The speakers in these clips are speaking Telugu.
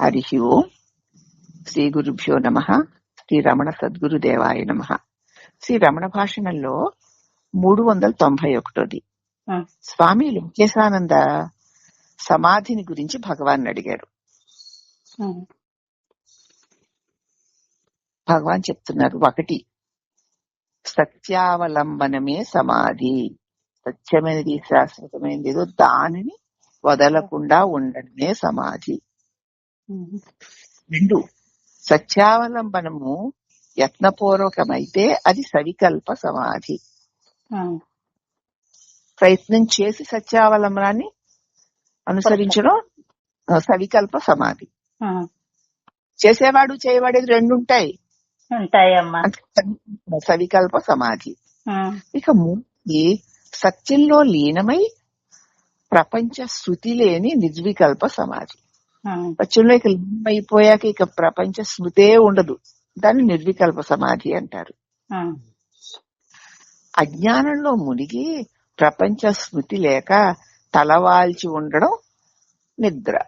హరి ఓం శ్రీ గురుభ్యో నమ శ్రీ రమణ సద్గురుదేవాయ నమ శ్రీ రమణ భాషణంలో మూడు వందల తొంభై ఒకటోది స్వామి లింకేశానంద సమాధిని గురించి భగవాన్ అడిగారు భగవాన్ చెప్తున్నారు ఒకటి సత్యావలంబనమే సమాధి సత్యమైనది శాశ్వతమైనది ఏదో దానిని వదలకుండా ఉండడమే సమాధి రెండు. సత్యావలంబనము యత్నపూర్వకమైతే అది సవికల్ప సమాధి. ప్రయత్నం చేసి సత్యావలంబనాన్ని అనుసరించడం సవికల్ప సమాధి. చేసేవాడు చేయవాడేది రెండు ఉంటాయి ఉంటాయమ్మా సవికల్ప సమాధి. ఇక మూడోది సత్యంలో లీనమై ప్రపంచ శృతి లేని నిర్వికల్ప సమాధి. ఇక లీనమైపోయాక ఇక ప్రపంచ స్మృతే ఉండదు. దాన్ని నిర్వికల్ప సమాధి అంటారు. అజ్ఞానంలో మునిగి ప్రపంచ స్మృతి లేక తలవాల్చి ఉండడం నిద్ర.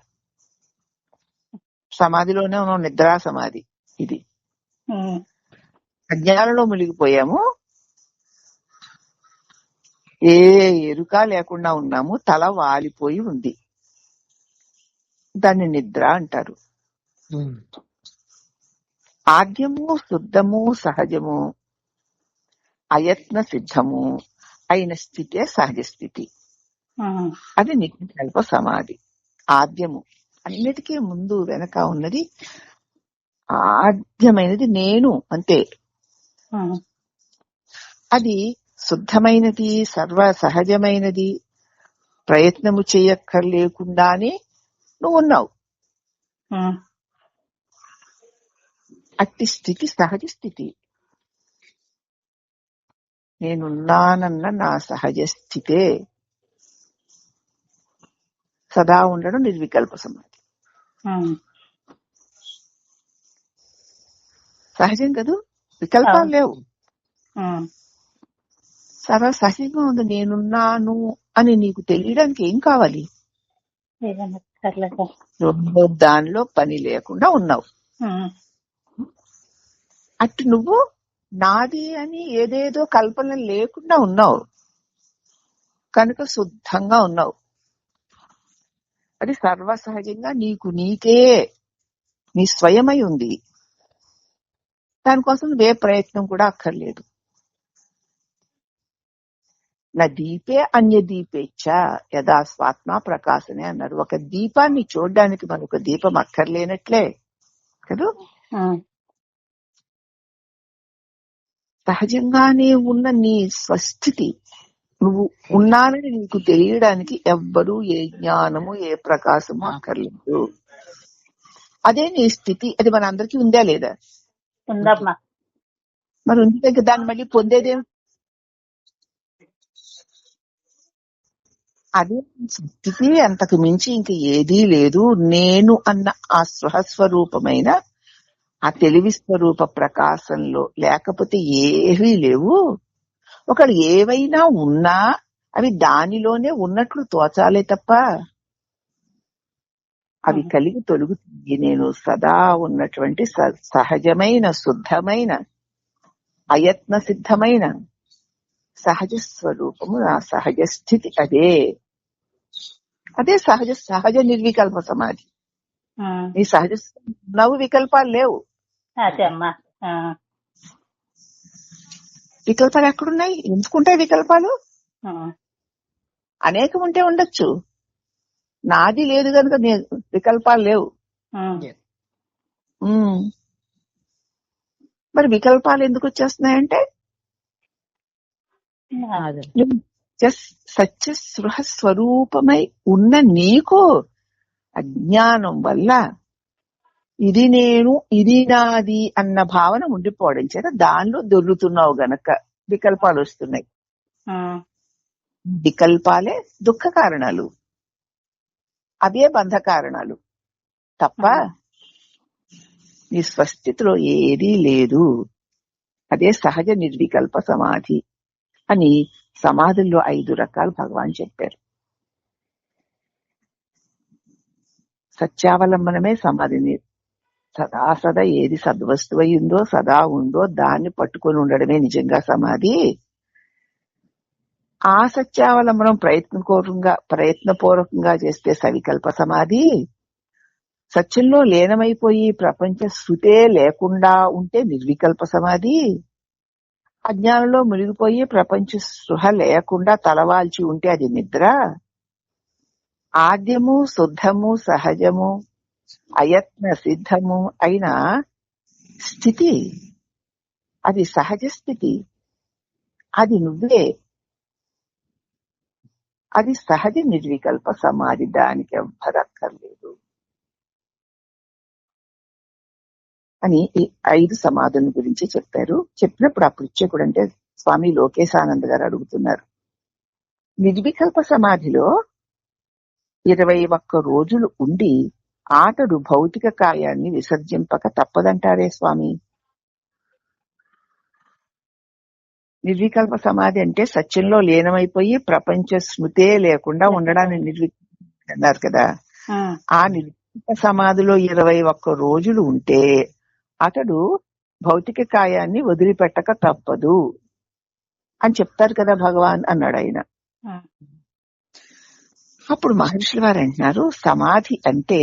సమాధిలోనే ఉన్నాం నిద్రా సమాధి ఇది. అజ్ఞానంలో మునిగిపోయాము. ఏ ఎరుక లేకుండా ఉన్నాము తల వాలిపోయి ఉంది. దాన్ని నిద్ర అంటారు. ఆద్యము శుద్ధము సహజము అయత్న సిద్ధము అయిన స్థితే సహజ స్థితి. అది నిర్వికల్ప సమాధి ఆద్యము అన్నిటికీ ముందు వెనక ఉన్నది ఆద్యమైనది నేను అంతే. అది శుద్ధమైనది సర్వ సహజమైనది ప్రయత్నము చేయక్కర్లేకుండానే నువ్వు ఉన్నావు. అట్టి స్థితి సహజ స్థితి. నేనున్నానన్న నా సహజ స్థితే. సదా ఉండడం నిర్వికల్ప సమాధి. సహజం కదూ? వికల్పాలు లేవు. సర్వ సహజంగా ఉంది. నేనున్నాను అని నీకు తెలియడానికి ఏం కావాలి? నువ్వు దానిలో పని లేకుండా ఉన్నావు. అటు నువ్వు నాది అని ఏదేదో కల్పన లేకుండా ఉన్నావు. కనుక శుద్ధంగా ఉన్నావు. అది సర్వ సహజంగా నీకు నీకే నీ స్వయమై ఉంది. దానికోసం నువ్వే ప్రయత్నం కూడా అక్కర్లేదు. నా దీపే అన్య దీపేచ్ఛ. యథా స్వాత్మ ప్రకాశనే అన్నారు. ఒక దీపాన్ని చూడడానికి మనకు దీపం అక్కర్లేనట్లే. కదా? సహజంగానే ఉన్న నీ స్వస్థితి నువ్వు ఉన్నానని నీకు తెలియడానికి ఎవ్వరూ ఏ జ్ఞానము ఏ ప్రకాశము అక్కర్లేదు. అదే నీ స్థితి. అది మన అందరికీ ఉందా లేదా? ఉందమ్మా. మరి ఉంది దాన్ని మళ్ళీ పొందేదేం అదే స్థితి అంతకు మించి ఇంక ఏదీ లేదు. నేను అన్న ఆ స్వస్వరూపమైన ఆ తెలివి స్వరూప ప్రకాశంలో లేకపోతే ఏవీ లేవు. ఒకడు ఏవైనా ఉన్నా అవి దానిలోనే ఉన్నట్లు తోచాలే తప్ప అవి కలిగి తొలుగుతుంది. నేను సదా ఉన్నటువంటి సహజమైన శుద్ధమైన అయత్న సిద్ధమైన సహజ స్వరూపము నా సహజ స్థితి అదే. అదే సహజ సహజ నిర్వికల్ప సమాధి. నీ సహజ నవ్వు వికల్పాలు లేవు. వికల్పాలు ఎక్కడున్నాయి? ఎందుకుంటాయి వికల్పాలు? అనేకం ఉంటే ఉండొచ్చు. నాది లేదు కనుక వికల్పాలు లేవు. మరి వికల్పాలు ఎందుకు వచ్చేస్తున్నాయంటే సత్య సృహ స్వరూపమై ఉన్న నీకు అజ్ఞానం వల్ల ఇది నేను ఇది నాది అన్న భావన ఉండిపోవడం చేత దానిలో దొర్లుతున్నావు గనక వికల్పాలు వస్తున్నాయి వికల్పాలే దుఃఖ కారణాలు అవే బంధ కారణాలు తప్ప నీ స్వస్థితిలో ఏదీ లేదు అదే సహజ నిర్వికల్ప సమాధి అని సమాధుల్లో ఐదు రకాలు భగవాన్ చెప్పారు. సత్యావలంబనమే సమాధిని. సదా సదా ఏది సద్వస్తువు అయిందో సదా ఉందో దాన్ని పట్టుకొని ఉండడమే నిజంగా సమాధి. ఆ సత్యావలంబనం ప్రయత్నపూర్వకంగా ప్రయత్నపూర్వకంగా చేస్తే సవికల్ప సమాధి. సత్యంలో లీనమైపోయి ప్రపంచ స్థుతే లేకుండా ఉంటే నిర్వికల్ప సమాధి. అజ్ఞానంలో మునిగిపోయి ప్రపంచ స్పృహ లేకుండా తలవాల్చి ఉంటే అది నిద్ర? ఆద్యము శుద్ధము సహజము అయత్న సిద్ధము అయిన స్థితి. అది సహజ స్థితి. అది నువ్వే. అది సహజ నిర్వికల్ప సమాధి దానికి ఎవ్వరక్కర్లేదు. అని ఈ ఐదు సమాధుల గురించి చెప్పారు. చెప్పినప్పుడు ఆ పృచ్ఛకుడు అంటే స్వామి లోకేశానంద్ గారు అడుగుతున్నారు. నిర్వికల్ప సమాధిలో ఇరవై ఒక్క రోజులు ఉండి ఆటడు భౌతిక కాయాన్ని విసర్జింపక తప్పదంటారే స్వామి? నిర్వికల్ప సమాధి అంటే సత్యంలో లీనమైపోయి ప్రపంచ స్మృతే లేకుండా ఉండడాన్ని నిర్వికల్ప అన్నారు కదా. ఆ నిర్వికల్ప సమాధిలో ఇరవై ఒక్క రోజులు ఉంటే అతడు భౌతిక కాయాన్ని వదిలిపెట్టక తప్పదు అని చెప్తారు కదా భగవాన్ అన్నాడు ఆయన. అప్పుడు మహర్షుల వారు అంటున్నారు సమాధి అంటే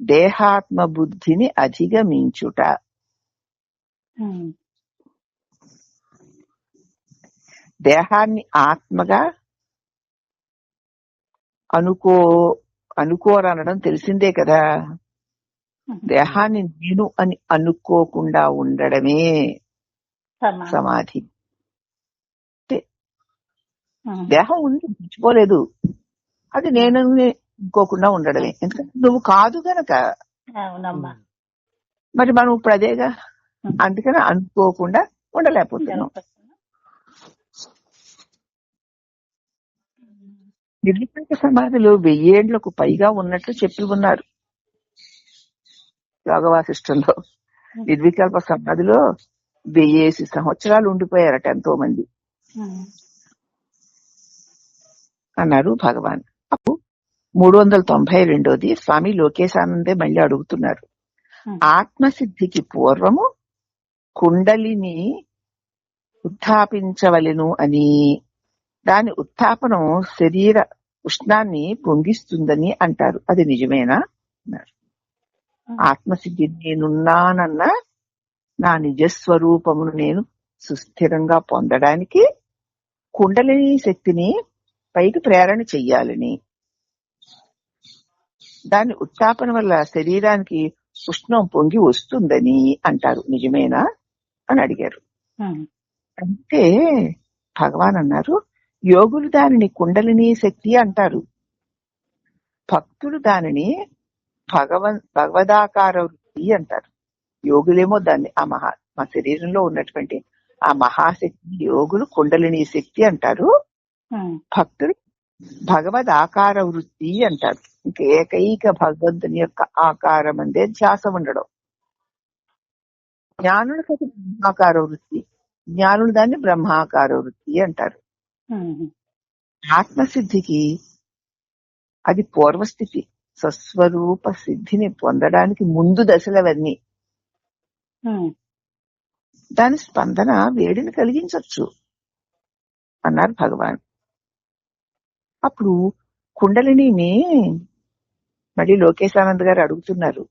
దేహాత్మ బుద్ధిని అధిగమించుట. దేహాన్ని ఆత్మగా అనుకో అనుకోరనడం తెలిసిందే కదా. దేహాన్ని నేను అని అనుకోకుండా ఉండడమే సమాధి. దేహం ఉంది మర్చిపోలేదు. అది నేను అనుకోకుండా ఉండడమే. ఎందుకంటే నువ్వు కాదు గనక. మరి మనం ఇప్పుడు అదేగా? అందుకని అనుకోకుండా ఉండలేకపోతున్నాం. నిర్వికల్ప సమాధులు వెయ్యేండ్లకు పైగా ఉన్నట్లు చెప్పి ఉన్నారు. యోగవాసిష్టంలో నిర్వికల్ప సమాధిలో వెయ్యేసి సంవత్సరాలు ఉండిపోయారట ఎంతో మంది అన్నారు భగవాన్. అప్పుడు మూడు వందల తొంభై రెండోది స్వామి లోకేశానందే మళ్ళీ అడుగుతున్నారు. ఆత్మసిద్ధికి పూర్వము కుండలిని ఉత్థాపించవలెను అని. దాని ఉత్థాపనం శరీర ఉష్ణాన్ని పొంగిస్తుందని అంటారు. అది నిజమేనా? అన్నారు. ఆత్మసిద్ధి నేనున్నానన్న నా నిజస్వరూపమును నేను సుస్థిరంగా పొందడానికి కుండలిని శక్తిని పైకి ప్రేరణ చెయ్యాలని. దాని ఉత్తాపన వల్ల శరీరానికి ఉష్ణం పొంగి వస్తుందని అంటారు. నిజమేనా అని అడిగారు. అంటే భగవాన్ అన్నారు యోగులు దానిని కుండలిని శక్తి అంటారు. భక్తులు దానిని భగవన్ భగవదాకార వృత్తి అంటారు. యోగులేమో దాన్ని ఆ మహా మా శరీరంలో ఉన్నటువంటి ఆ మహాశక్తి యోగులు కుండలిని శక్తి అంటారు. ఉమ్, భక్తుడు భగవద్ ఆకార వృత్తి అంటారు. ఇంక ఏకైక భగవంతుని యొక్క ఆకారం అందే ధ్యాస ఉండడం. జ్ఞానులకు అది బ్రహ్మాకార వృత్తి జ్ఞానులు దాన్ని బ్రహ్మాకార వృత్తి అంటారు. ఆత్మసిద్ధికి అది పూర్వస్థితి. స్వస్వరూప సిద్ధిని పొందడానికి ముందు దశలవన్నీ. దాని స్పందన వేడిని కలిగించవచ్చు అన్నారు భగవాన్. అప్పుడు కుండలిని మళ్ళీ లోకేశానంద్ గారు అడుగుతున్నారు.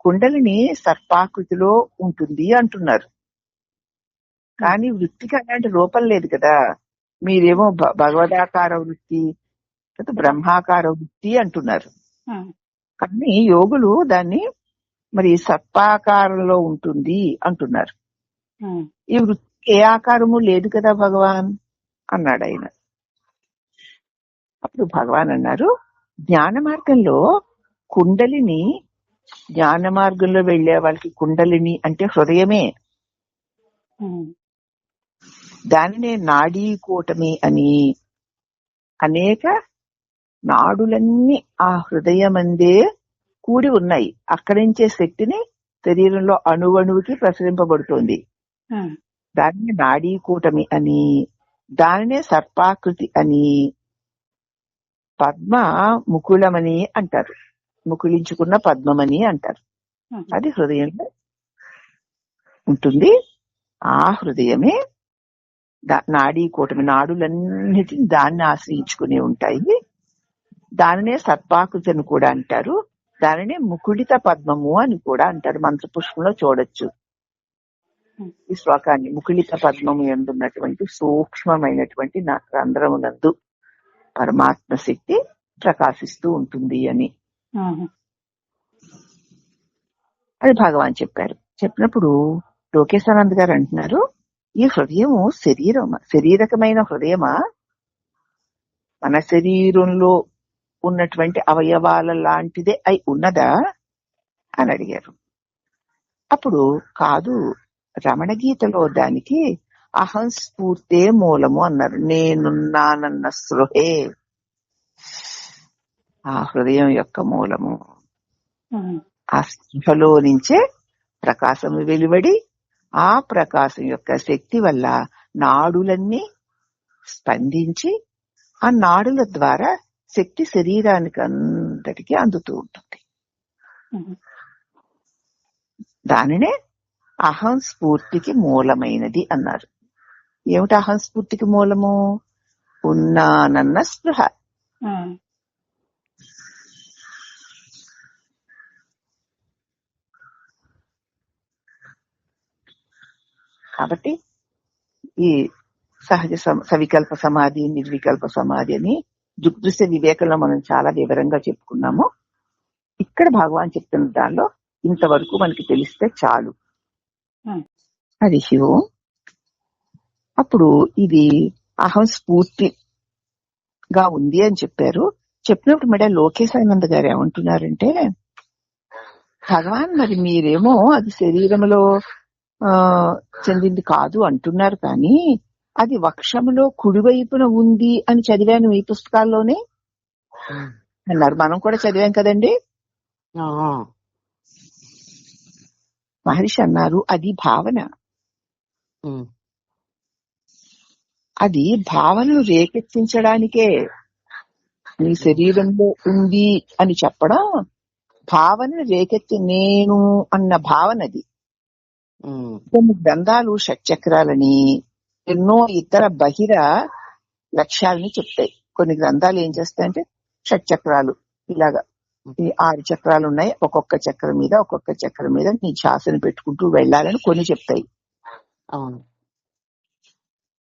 కుండలిని సర్పాకృతిలో ఉంటుంది అంటున్నారు. కానీ వృత్తికి అలాంటి రూపం లేదు కదా. మీరేమో భగవదాకార వృత్తి బ్రహ్మాకార వృత్తి అంటున్నారు. కానీ యోగులు దాన్ని మరి సర్పాకారంలో ఉంటుంది అంటున్నారు. ఈ వృత్తికి ఏ ఆకారము లేదు కదా భగవాన్ అన్నాడు ఆయన. అప్పుడు భగవాన్ అన్నారు జ్ఞాన మార్గంలో కుండలిని జ్ఞాన మార్గంలో వెళ్ళే వాళ్ళకి కుండలిని అంటే హృదయమే. దానినే నాడీ కూటమి అని అనేక నాడులన్నీ ఆ హృదయమందే కూడి ఉన్నాయి. అక్కడి నుంచే శక్తిని శరీరంలో అణువణువుకి ప్రసరింపబడుతోంది. దానిని నాడీ కూటమి అని దానినే సర్పాకృతి అని పద్మ ముకుళమని అంటారు. ముకుళించుకున్న పద్మమని అంటారు. అది హృదయంలో ఉంటుంది. ఆ హృదయమే నాడీ కూటమి నాడులన్నిటిని దాన్ని ఆశ్రయించుకుని ఉంటాయి. దానినే సర్పాకృతిని కూడా అంటారు. దానినే ముకుళిత పద్మము అని కూడా అంటారు. మంత్రపుష్పంలో చూడొచ్చు. ఈ శ్లోకాన్ని ముకుళిత పద్మము ఎందున్నటువంటి సూక్ష్మమైనటువంటి నా రంధ్రమునందు పరమాత్మ శక్తి ప్రకాశిస్తూ ఉంటుంది అని. అది భగవాన్ చెప్పారు. చెప్పినప్పుడు లోకేశానంద్ గారు అంటున్నారు ఈ హృదయము శరీరం శరీరకమైన హృదయమా? మన శరీరంలో ఉన్నటువంటి అవయవాల లాంటిదే అయి ఉన్నదా? అని అడిగారు. అప్పుడు కాదు రమణ గీతలో దానికి అహం స్ఫూర్తే మూలము అన్నారు. నేనున్నానన్న స్పృహే. ఆ హృదయం యొక్క మూలము. ఆ స్పృహలో నుంచే ప్రకాశం వెలువడి ఆ ప్రకాశం యొక్క శక్తి వల్ల నాడులన్నీ స్పందించి ఆ నాడుల ద్వారా శక్తి శరీరానికి అంతటికి అందుతూ ఉంటుంది. దానినే అహం స్ఫూర్తికి మూలమైనది అన్నారు. ఏమిటి అహం స్ఫూర్తికి మూలము? ఉన్నానన్న స్పృహ. కాబట్టి ఈ సహజ సవికల్ప సమాధి నిర్వికల్ప సమాధి అని దృగ్దృశ్య వివేకంలో మనం చాలా వివరంగా చెప్పుకున్నాము. ఇక్కడ భగవాన్ చెప్తున్న దానిలో ఇంతవరకు మనకి తెలిస్తే చాలు. అది శివం. అప్పుడు ఇది అహం స్ఫూర్తిగా ఉంది అని చెప్పారు. చెప్పినప్పుడు మేడం లోకేశానంద్ గారు ఏమంటున్నారంటే భగవాన్ మరి మీరేమో అది శరీరంలో ఆ చెందింది కాదు అంటున్నారు కానీ అది వక్షములో కుడివైపున ఉంది అని చదివాను ఈ పుస్తకాల్లోనే. అన్నారు మనం కూడా చదివాం కదండి? మహర్షి అన్నారు అది భావన. అది భావనను రేకెత్తించడానికే నీ శరీరంలో ఉంది అని చెప్పడం భావన రేకెత్తి నేను అన్న భావనది. ఉమ్, కొన్ని గ్రంథాలు షట్చక్రాలని ఎన్నో ఇతర బహిర లక్ష్యాలని చెప్తాయి. కొన్ని గ్రంథాలు ఏం చేస్తాయంటే షట్చక్రాలు ఇలాగా ఈ ఆరు చక్రాలు ఉన్నాయి. ఒక్కొక్క చక్రం మీద ఒక్కొక్క చక్రం మీద నీ ఛాసను పెట్టుకుంటూ వెళ్ళాలని కొన్ని చెప్తాయి. అవును.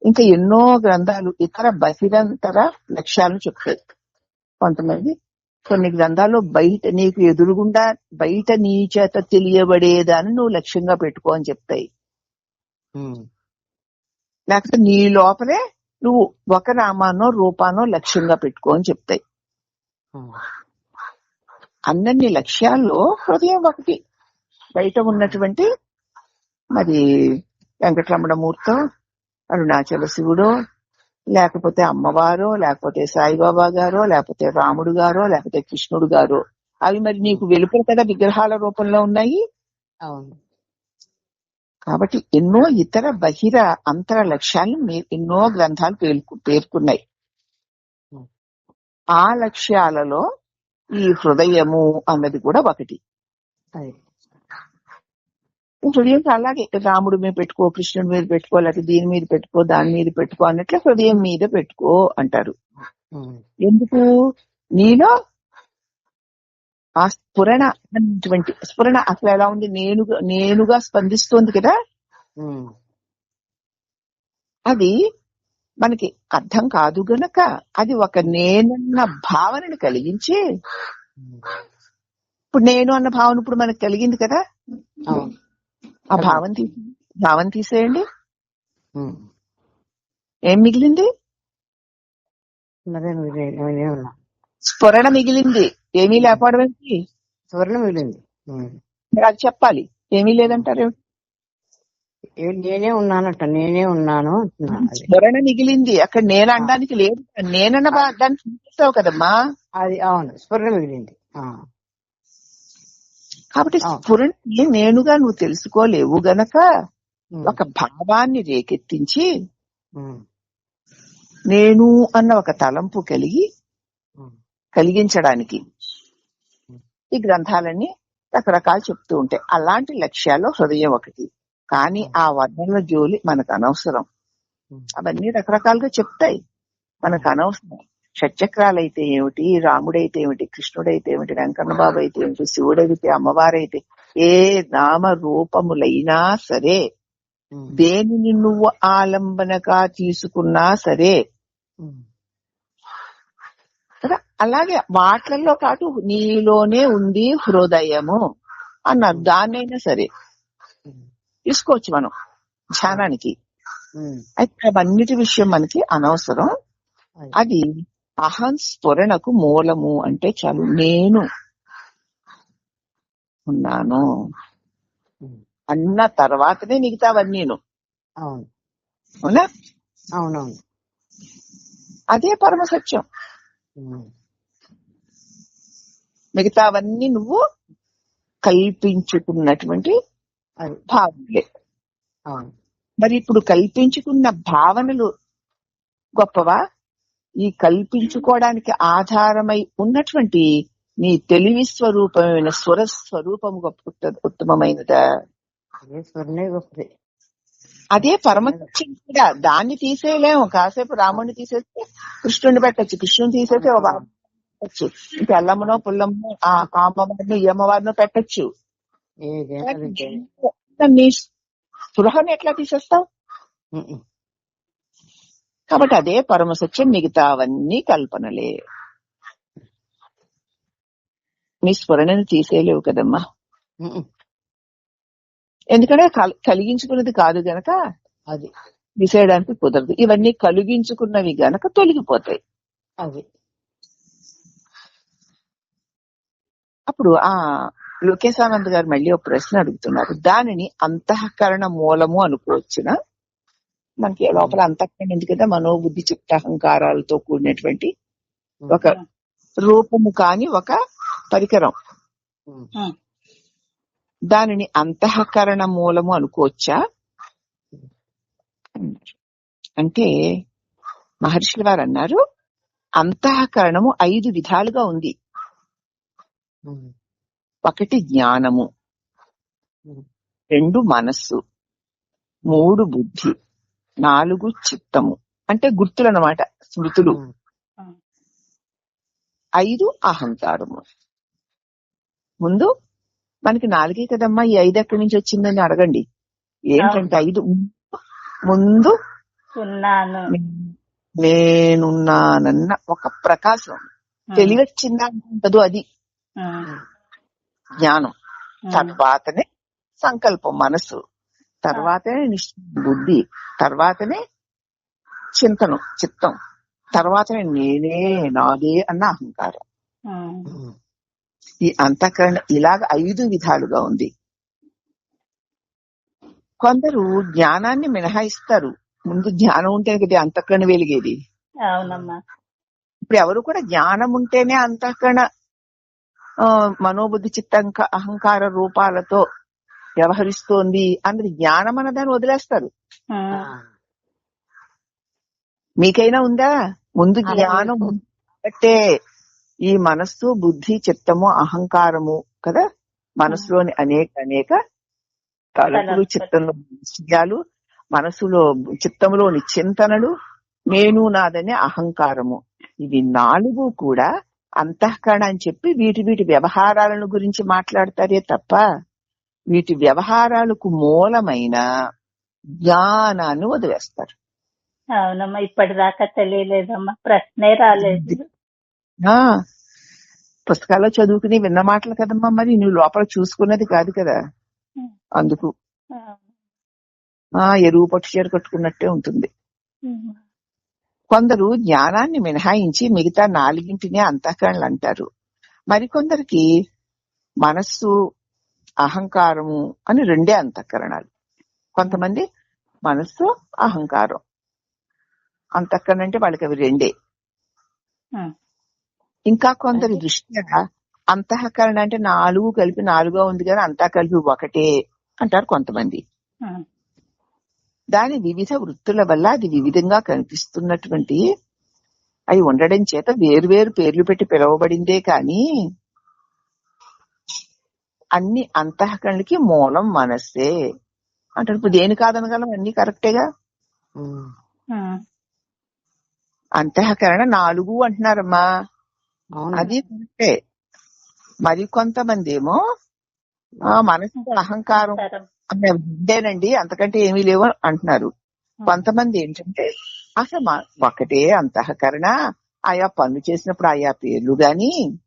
ఇంకా ఎన్నో గ్రంథాలు ఇతర బహిరంతర లక్ష్యాలను చెప్తాయి. కొంతమంది కొన్ని గ్రంథాలు బయట నీకు ఎదురుగుండా బయట నీ చేత తెలియబడేదాన్ని నువ్వు లక్ష్యంగా పెట్టుకో అని చెప్తాయి. లేకపోతే నీ లోపలే నువ్వు ఒక నామానో రూపానో లక్ష్యంగా పెట్టుకో అని చెప్తాయి. అన్నీ అన్నన్ని లక్ష్యాల్లో హృదయం ఒకటి. బయట ఉన్నటువంటి మరి వెంకటరమణమూర్తో అరుణాచల శివుడో లేకపోతే అమ్మవారో లేకపోతే సాయిబాబా గారో లేకపోతే రాముడు గారో లేకపోతే కృష్ణుడు గారో. అవి మరి నీకు వెలుపల కదా విగ్రహాల రూపంలో ఉన్నాయి? అవును. కాబట్టి ఎన్నో ఇతర బహిర అంతర లక్ష్యాలను మీ- ఎన్నో గ్రంథాలు పేర్కొ- పేర్కొన్నాయి. ఆ లక్ష్యాలలో ఈ హృదయము అన్నది కూడా ఒకటి. హృదయం అలాగే రాముడి మీద పెట్టుకో కృష్ణుడి మీద పెట్టుకో లేకపోతే దీని మీద పెట్టుకో దాని మీద పెట్టుకో అన్నట్లు హృదయం మీద పెట్టుకో అంటారు. ఎందుకు? నీలో ఆ స్ఫురణ అనేటువంటి స్ఫురణ అసలు ఎలా ఉంది? నేనుగా నేనుగా స్పందిస్తోంది కదా? అది మనకి అర్థం కాదు గనక అది ఒక నేనన్న భావనని కలిగించి ఇప్పుడు నేను అన్న భావన ఇప్పుడు మనకు కలిగింది కదా? ఆ భావన తీసి భావన తీసేయండి. ఏం మిగిలింది? స్ఫురణ మిగిలింది. ఏమీ లేకపోవడం ఏంటి? మిగిలింది. ఉమ్. మరి అది చెప్పాలి. ఏమీ లేదంటారు? నేనే ఉన్నానట నేనే ఉన్నాను స్మరణ మిగిలింది. అక్కడ నేను అనడానికి లేదు. నేనన్న దాన్ని చూపిస్తావు కదమ్మా. అది అవును స్ఫురణ మిగిలింది. కాబట్టి ఆ. స్ఫురణని నేనుగా నువ్వు తెలుసుకోలేవు గనక ఒక భావాన్ని రేకెత్తించి నేను అన్న ఒక తలంపు కలిగి కలిగించడానికి ఈ గ్రంథాలన్నీ రకరకాలు చెప్తూ ఉంటాయి. అలాంటి లక్ష్యాల్లో హృదయం ఒకటి. కానీ ఆ వర్ణన జోలి మనకు అనవసరం. అవన్నీ రకరకాలుగా చెప్తాయి. మనకు అనవసరం. షట్చక్రాలైతే ఏమిటి? రాముడైతే ఏమిటి? కృష్ణుడైతే ఏమిటి? వెంకన్న బాబు అయితే ఏమిటి? శివుడైతే అమ్మవారైతే ఏ నామ రూపములైనా సరే దేనిని నువ్వు ఆలంబనగా తీసుకున్నా సరే అలాగే వాట్లలో కాదు నీలోనే ఉంది హృదయము అన్నారు. దాన్నైనా సరే. తీసుకోవచ్చు మనం ధ్యానానికి. అయితే అవన్నిటి విషయం మనకి అనవసరం. అది అహం స్ఫురణకు మూలము అంటే చాలు. నేను ఉన్నాను. అన్న తర్వాతనే మిగతావన్నీను అవును. అవునా? అవునవును. అదే పరమ సత్యం. మిగతావన్నీ నువ్వు కల్పించుకున్నటువంటి భావనలే. మరి ఇప్పుడు కల్పించుకున్న భావనలు గొప్పవా? ఈ కల్పించుకోవడానికి ఆధారమై ఉన్నటువంటి నీ తెలివి స్వరూపమైన స్వర స్వరూపం గొప్ప ఉత్త- ఉత్తమమైనదా? అదే గొప్పది. కూడా దాన్ని తీసేయలేము. కాసేపు రాముడిని తీసేస్తే కృష్ణుడిని పెట్టచ్చు. కృష్ణుని తీసేస్తే పెట్టచ్చు. ఇంకా ఎల్లమ్మనో పుల్లమ్మనో ఆ కామవారినో ఈ అమ్మవారినో పెట్టచ్చు. నీ స్పృహను ఎట్లా తీసేస్తావు. కాబట్టి అదే పరమ సత్యం మిగతావన్నీ కల్పనలే. నీ స్ఫురణను తీసేయలేవు కదమ్మా. ఎందుకంటే కల్- కలిగించుకున్నది కాదు గనక అది. తీసేయడానికి కుదరదు. ఇవన్నీ కలిగించుకున్నవి గనక తొలగిపోతాయి. అది. అప్పుడు ఆ లోకేశానంద్ గారు మళ్ళీ ఒక ప్రశ్న అడుగుతున్నారు. దానిని అంతఃకరణ మూలము అనుకోవచ్చున? మనకి లోపల అంతఃకరణ ఉంది కదా మనోబుద్ధి చిత్తహంకారాలతో కూడినటువంటి ఒక రూపము కాని ఒక పరికరం. దానిని అంతఃకరణ మూలము అనుకోవచ్చా? అంటే మహర్షుల వారు అన్నారు అంతఃకరణము ఐదు విధాలుగా ఉంది. ఒకటి జ్ఞానము. రెండు మనస్సు. మూడు బుద్ధి. నాలుగు చిత్తము. అంటే గుర్తులు అన్నమాట స్మృతులు ఐదు అహంకారము. ముందు మనకి నాలుగే కదమ్మా ఈ ఐదు ఎక్కడి నుంచి వచ్చిందని అడగండి. ఏంటంటే ఐదు? ముందు ఉన్నాను. నేనున్నానన్న ఒక ప్రకాశం. తెలివచ్చిందా ఉంటదో అది. జ్ఞానం. తర్వాతనే సంకల్పం మనసు. తర్వాతనే బుద్ధి. తర్వాతనే చింతనం చిత్తం. తర్వాతనే నేనే నాదే అన్న అహంకారం. ఈ అంతఃకరణ ఇలాగ ఐదు విధాలుగా ఉంది. కొందరు జ్ఞానాన్ని మినహాయిస్తారు. ముందు జ్ఞానం ఉంటేనే కదా అంతఃకరణ వెలిగేది. అవునమ్మా. ఇప్పుడు ఎవరు కూడా జ్ఞానం ఉంటేనే అంతఃకరణ మనోబుద్ధి చిత్తంక అహంకార రూపాలతో వ్యవహరిస్తోంది అన్నది జ్ఞానం అన్నదాన్ని వదిలేస్తారు. మీకైనా ఉందా? ముందు జ్ఞానం. అంటే ఈ మనస్సు బుద్ధి చిత్తము అహంకారము కదా? మనసులోని అనేక అనేక తలంపులు. చిత్తంలో విషయాలు మనసులో చిత్తంలోని చింతనలు నేను నాదనే అహంకారము. ఇవి నాలుగు కూడా అంతఃకరణ అని చెప్పి వీటి వీటి వ్యవహారాలను గురించి మాట్లాడతారే తప్ప వీటి వ్యవహారాలకు మూలమైన జ్ఞానాన్ని వదిలేస్తారు. అవునమ్మా ఇప్పటిదాకా తెలియలేదమ్మా ప్రశ్నే రాలేదు. ఆ పుస్తకాల్లో చదువుకుని విన్న మాటలు కదమ్మా మరి నువ్వు లోపల చూసుకున్నది కాదు కదా. అందుకు ఆ. ఎరువు పట్టు చీర కట్టుకున్నట్టే ఉంటుంది. కొందరు జ్ఞానాన్ని మినహాయించి మిగతా నాలుగింటినే అంతఃకరణలు అంటారు మరికొందరికి మనస్సు అహంకారము అని రెండే అంతఃకరణాలు. కొంతమంది మనస్సు అహంకారం. అంతఃకరణ అంటే వాళ్ళకి అవి రెండే. ఇంకా కొందరి దృష్ట్యా అంతఃకరణ అంటే నాలుగు కలిపి నాలుగో ఉంది కానీ అంతా కలిపి ఒకటే అంటారు కొంతమంది. దాని వివిధ వృత్తుల వల్ల అది వివిధంగా కనిపిస్తున్నటువంటి అవి ఉండడం చేత వేరువేరు పేర్లు పెట్టి పిలువబడిందే కానీ అన్ని అంతఃకరణకి మూలం మనస్సే. అంటారు ఇప్పుడు దేని కాదనగలం? అన్ని కరెక్టేగా? అంతఃకరణ నాలుగు అంటున్నారమ్మా. అది కరెక్టే. మరి కొంతమంది ఏమో ఆ మనసు అహంకారం. ఇదేనండి అంతకంటే ఏమీ లేవు అంటున్నారు. కొంతమంది ఏంటంటే అసలు మా- ఒకటే అంతఃకరణ ఆయా పనులు చేసినప్పుడు ఆయా పేర్లు గాని?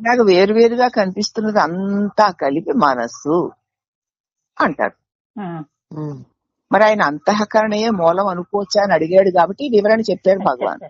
నాకు వేరువేరుగా కనిపిస్తున్నది అంతా కలిపి మనస్సు అంటారు. మరి ఆయన అంతఃకరణయే మూలం అనుకోవచ్చా అని అడిగాడు కాబట్టి వివరణ చెప్పాడు. భగవాన్.